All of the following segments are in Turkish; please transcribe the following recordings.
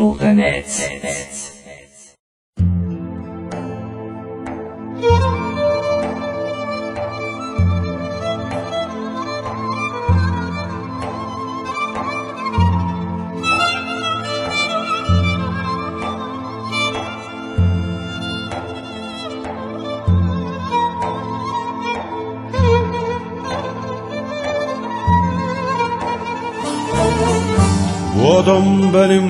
kutusu.net Bu adam benim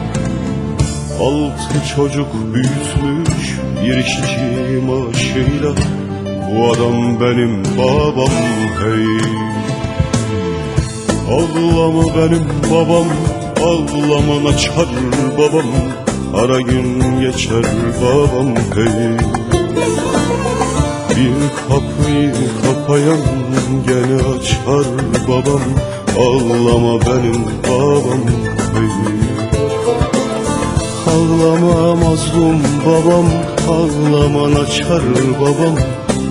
Altı çocuk büyütmüş Bir işçi maaşıyla. Bu adam benim babam hey. Ağlama benim babam Ağlama açar babam. Ara gün geçer babam hey. Bir kapıyı kapayan gene açar babam. Ağlama benim babam hey. Ağlama mazlum babam Ağlaman açar babam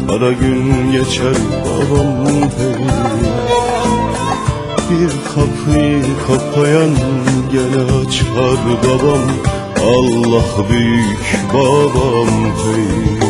Ara gün geçer babam hey. Bir kapıyı kapayan gene açar babam Allah büyük babam hey.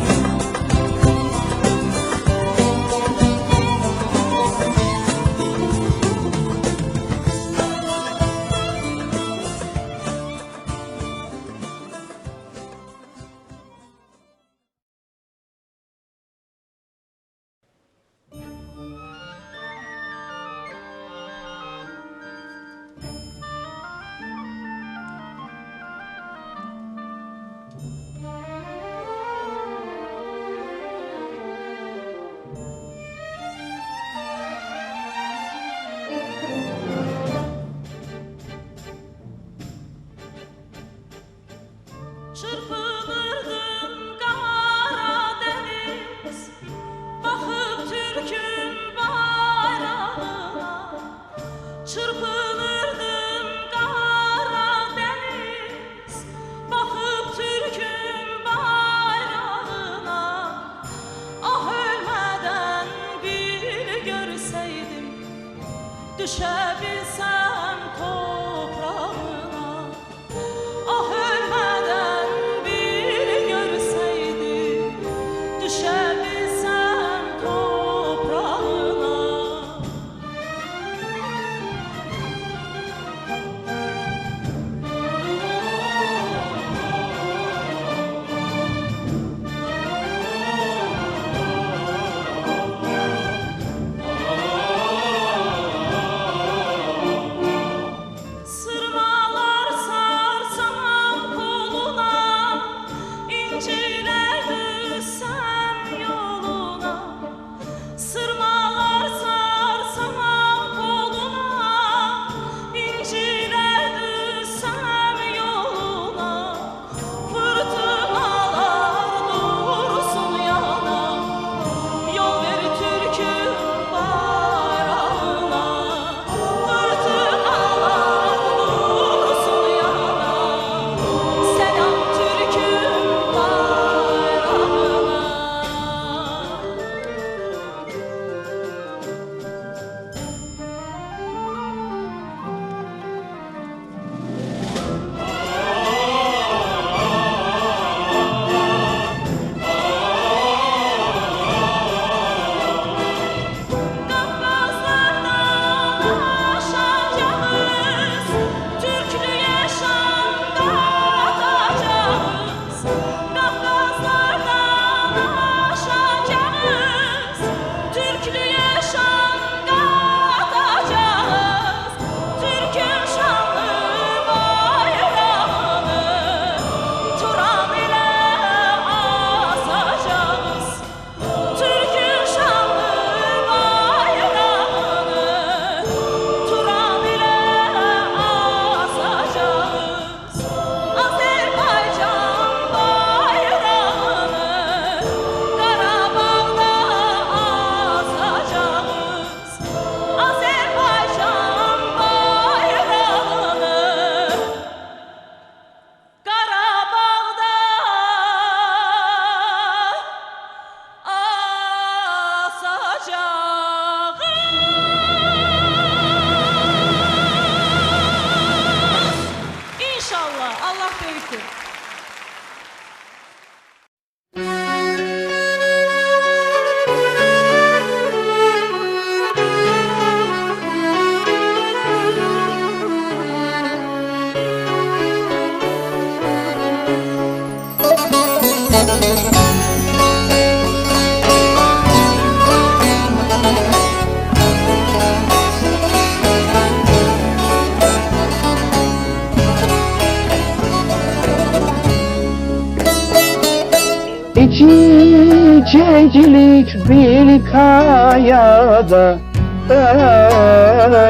Çiçeklik bir kayada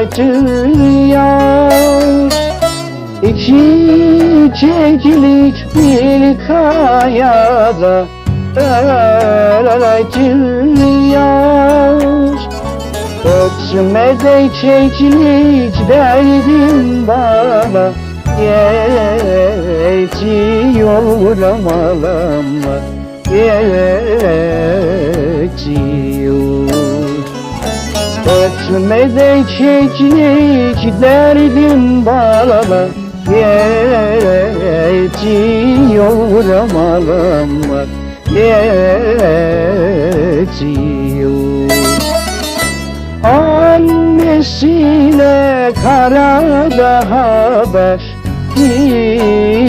ötüyor İki çiçeklik bir kayada ötüyor Ötme de çiçeklik derdim bana Yetiyor amalama Yetiyor Ötme de çiçeklik derdim bana Yetiyor amalama Yetiyor Annesiyle karada haber gidiyor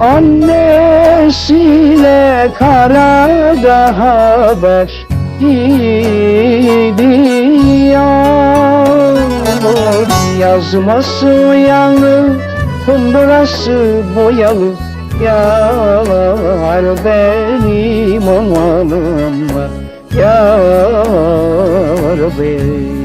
Annesiyle karada haber gidiyor. Yazması yanlı, kundurası boyalı. Yar benim amalım Yar benim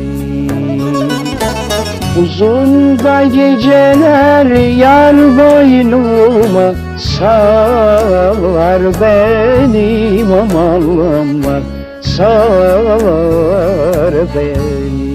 Uzun da geceler yar boynuma Sar benim amalım var Sar beni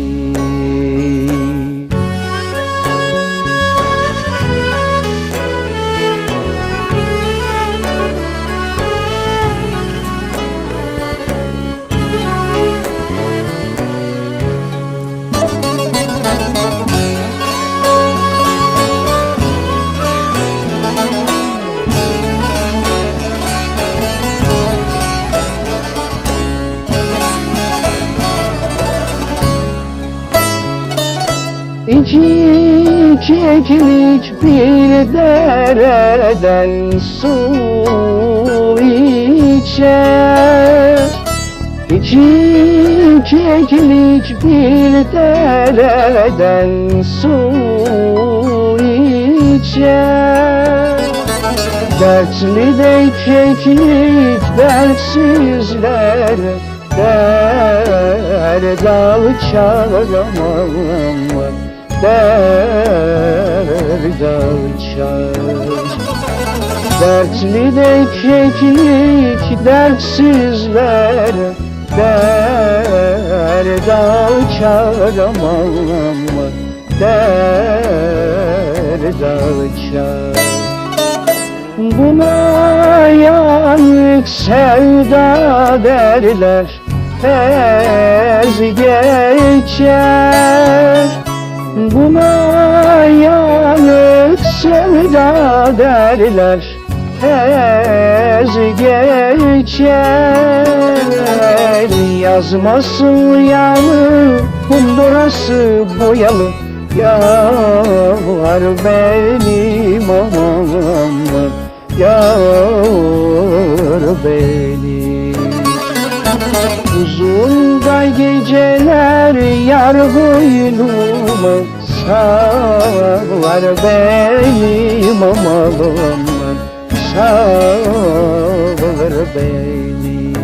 keklik bir dereden su içer. İki keklik bir dereden su içer. Dertli de keklik dertsizler Derd alçar aman Derd alçar Dertli de keklik dertsizler. Derd alçar aman Derd alçar. Buna yanık sevda derler. Tez geçer Buna yanık sevda derler Tez geçer. Yazması yanı Kundurası boyalı Yar benim aman Yar benim. Uzun da geceler yar boynumu Sağlar benim aman Sağlar benim.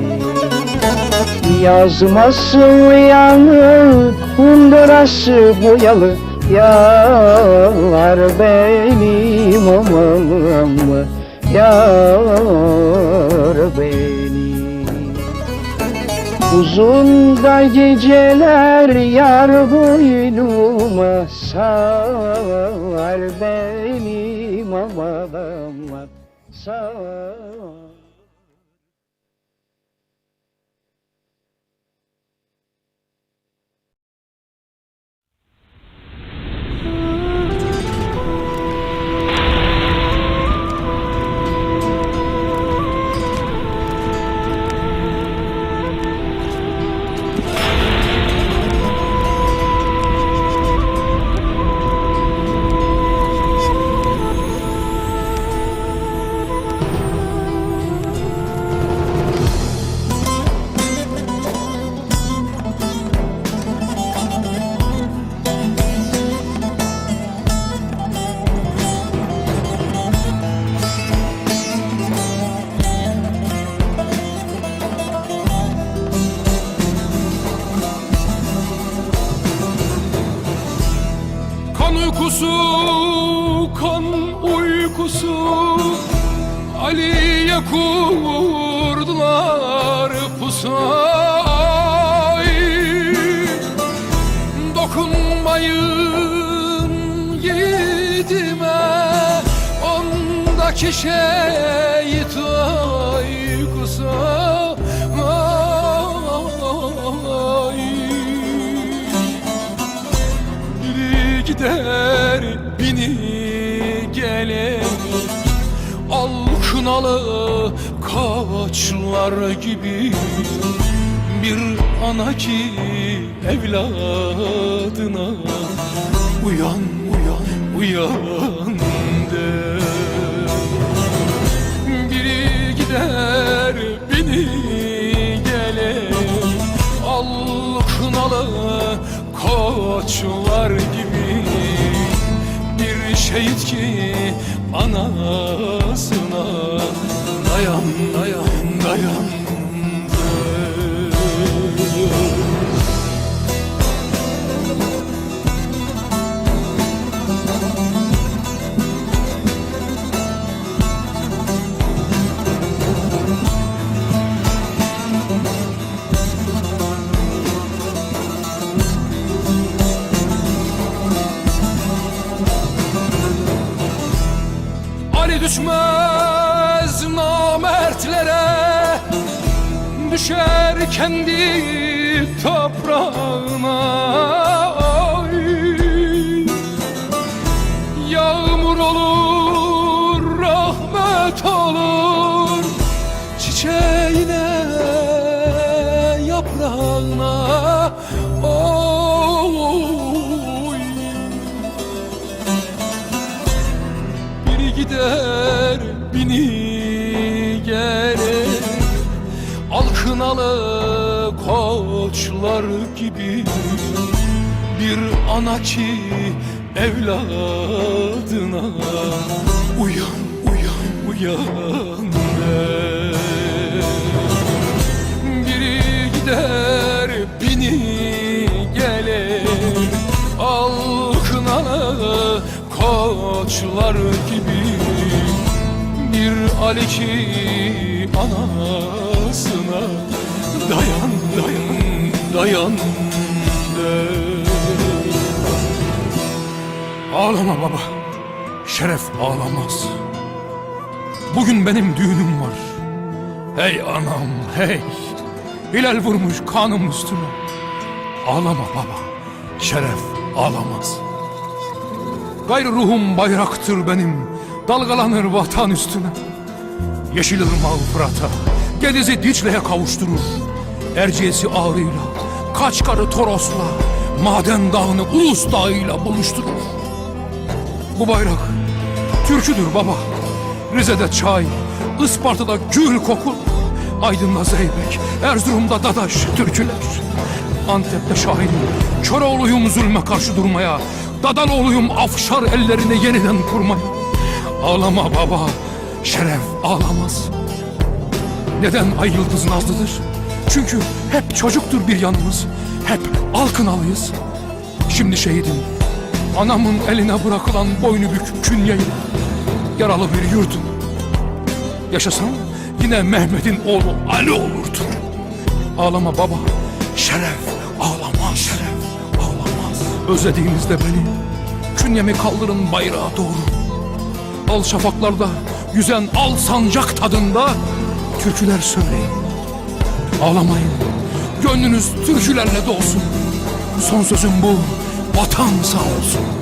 Yazması yanı Kundurası boyalı Yar benim aman Yar benim Uzun da geceler yar boynuma Sağlar benim aman Sağlar. Kan gider bini gelir. Al kınalı kaçlar gibi Bir ana ki evladına Uyan uyan uyan der. Biri gider biri gelir. Al kınalı koçlar gibi şehit ki anasına. Dayan dayan kendi toprağıma Oy. Yağmur olur, rahmet olur Çiçeğine, yaprağına Oy. Biri gider, bini gelir Alkın alır koçlar gibi Bir ana ki evladına Uyan uyan uyan der biri gider bini gelir Alkınalı koçlar gibi. Bir Ali ki Dayan dayan. Dayan der Ağlama baba. Şeref ağlamaz. Bugün benim düğünüm var. Hey anam hey. Hilal vurmuş kanım üstüme. Ağlama baba. Şeref ağlamaz. Gayrı ruhum bayraktır benim. Dalgalanır vatan üstüne Yeşil ırmağı Fırat'a Gediz'i Dicle'ye kavuşturur. Erciyes'i Ağrı'yla Kaçkar'ı Toros'la Maden Dağı'nı Ulus Dağı'yla buluşturur. Bu bayrak Türküdür baba. Rize'de çay Isparta'da gül kokur Aydın'da zeybek Erzurum'da dadaş türküler. Antep'te şahin Köroğluyum zulme karşı durmaya. Dadaloğluyum afşar ellerini yeniden kurmaya. Ağlama baba Şeref ağlamaz. Neden ay yıldız nazlıdır? Çünkü hep çocuktur bir yanımız Hep alkınalıyız Şimdi şehidim Anamın eline bırakılan boynu bük künyeyle Yaralı bir yurdum Yaşasam yine Mehmet'in oğlu Ali olurdu. Ağlama baba, şeref ağlamaz, şeref ağlamaz. Özlediğinizde beni, künyemi kaldırın bayrağa doğru. Al şafaklarda yüzen al sancak tadında türküler söyleyin. Ağlamayın, gönlünüz türkülerle dolsun. Son sözüm bu, vatan sağ olsun.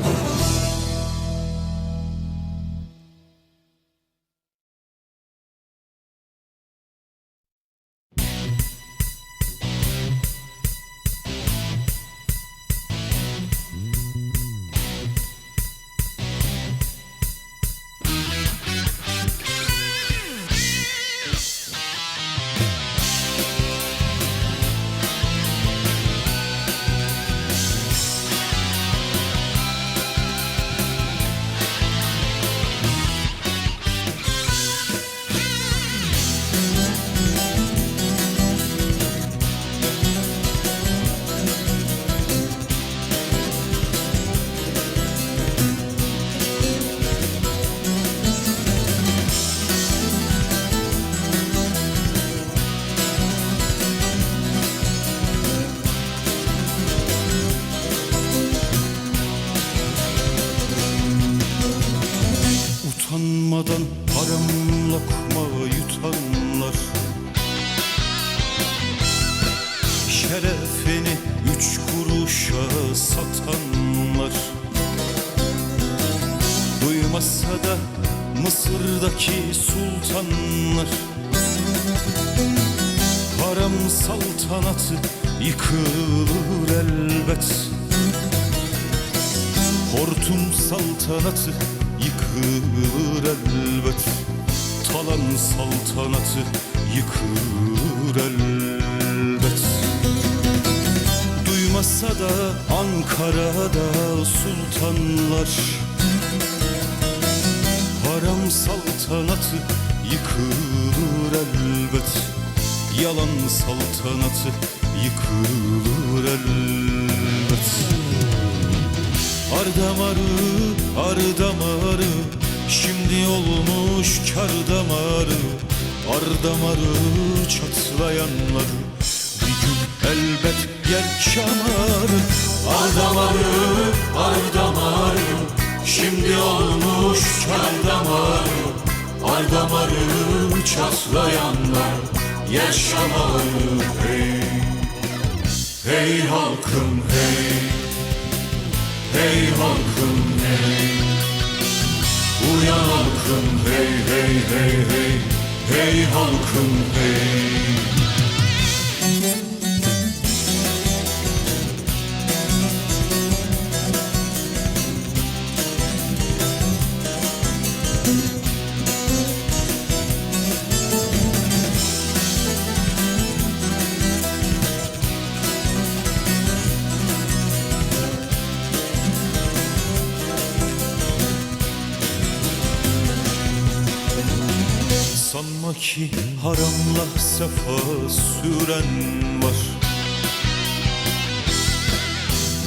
Saltanatı yıkılır elbet. Hortum saltanatı yıkılır elbet. Talan saltanatı yıkılır elbet. Duymasa da Ankara'da sultanlar. Haram saltanatı yıkılır elbet Yalan saltanatı yıkılır elbet. Ardamarı, ardamarı Şimdi olmuş kar damarı. Ardamarı çatlayanları Bir gün elbet yer çamarı Ardamarı, ardamarı Şimdi olmuş kar damarı. Ardamarı çatlayanlar Yaşamalı hey. Hey halkım hey. Hey halkım hey. Uyan halkım hey hey hey hey. Hey halkım hey Sanki haramla sefa süren var.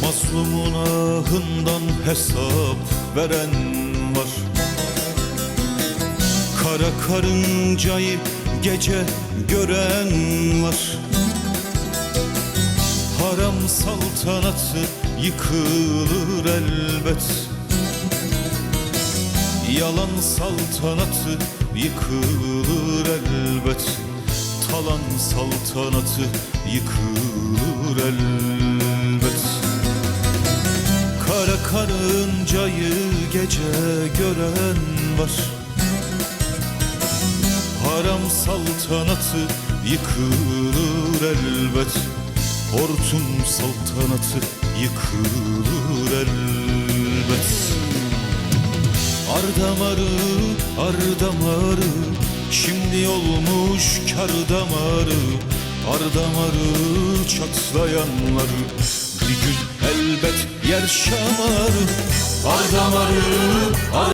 Mazlumun ahından hesap veren var. Kara karıncayı gece gören var. Haram saltanatı yıkılır elbet. Yalan saltanatı yıkılır elbet Talan saltanatı yıkılır elbet. Kara karıncayı gece gören var. Haram saltanatı yıkılır elbet. Hortum saltanatı yıkılır elbet Ardamarı, ardamarı Şimdi olmuş kar damarı. Ardamarı çatlayanları Bir gün elbet yer şamarı. Ardamarı,